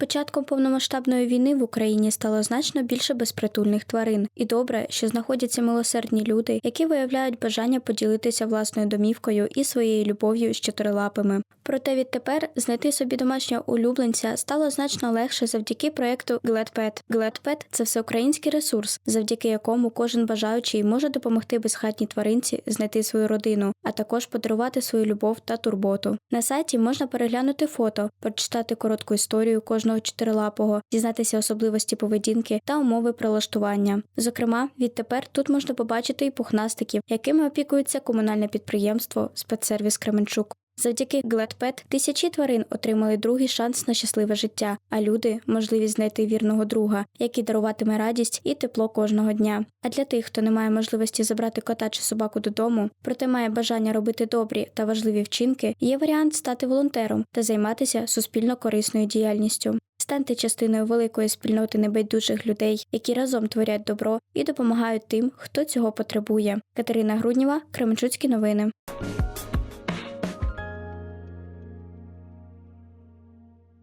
початком повномасштабної війни в Україні стало значно більше безпритульних тварин, і добре, що знаходяться милосердні люди, які виявляють бажання поділитися власною домівкою і своєю любов'ю з чотирилапими. Проте відтепер знайти собі домашнього улюбленця стало значно легше завдяки проекту GladPet. GladPet – це всеукраїнський ресурс, завдяки якому кожен бажаючий може допомогти безхатній тваринці знайти свою родину, а також подарувати свою любов та турботу. На сайті можна переглянути фото, прочитати коротку історію кожного чотирилапого, дізнатися особливості поведінки та умови прилаштування. Зокрема, відтепер тут можна побачити і пухнастиків, якими опікується комунальне підприємство Спецсервіс Кременчук. Завдяки GladPet тисячі тварин отримали другий шанс на щасливе життя, а люди можливість знайти вірного друга, який даруватиме радість і тепло кожного дня. А для тих, хто не має можливості забрати кота чи собаку додому, проте має бажання робити добрі та важливі вчинки, є варіант стати волонтером та займатися суспільно корисною діяльністю. Станьте частиною великої спільноти небайдужих людей, які разом творять добро і допомагають тим, хто цього потребує. Катерина Грудніва, Кременчуцькі новини.